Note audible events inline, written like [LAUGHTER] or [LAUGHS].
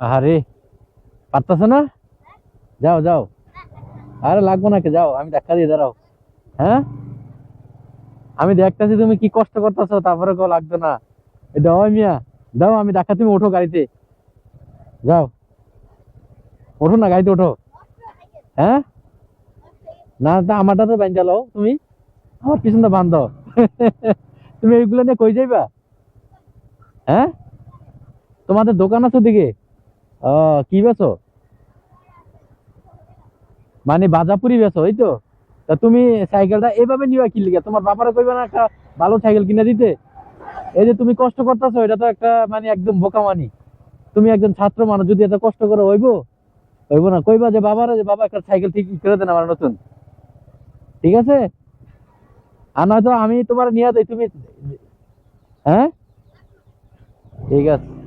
আরে পারতেছো না? যাও যাও। আরে লাগবো নাকি? যাও, আমি ধাক্কা দিয়ে দাঁড়াও। হ্যাঁ? আমি দেখতেছি তুমি কি কষ্ট করতেছো, তারপরে কেউ লাগবে না। দাও মিয়া, দাও, আমি দেখা তুমি ওঠো গাড়িতে। যাও। ওঠো না, গাড়িতে ওঠো। হ্যাঁ? না, তা আমারটা তো বাইন চালাও তুমি। আমার পিছনটা বান্ধ। [LAUGHS] তুমি এইগুলো নিয়ে কই যাইবা? হ্যাঁ? তোমাদের দোকান আছে দিকে কি বেছো মানে বাজাপুরি বেছো এই তো তা তুমি সাইকেলটা এভাবে নিবা কি লিগে? তোমার বাবারে কইবা না একটা ভালো সাইকেল কিনে দিতে? এই যে তুমি কষ্ট করতেছো, এটা তো একটা মানে একদম বোকামানি। তুমি একজন ছাত্র মানুষ, যদি এত কষ্ট করে হইবো? হইব না। কইবা যে বাবারে, যে বাবা একটা সাইকেল ঠিক করে দেন আমার নতুন। ঠিক আছে? আর নয়তো আমি তোমার নিয়ে যাই তুমি হ্যাঁ? ঠিক আছে।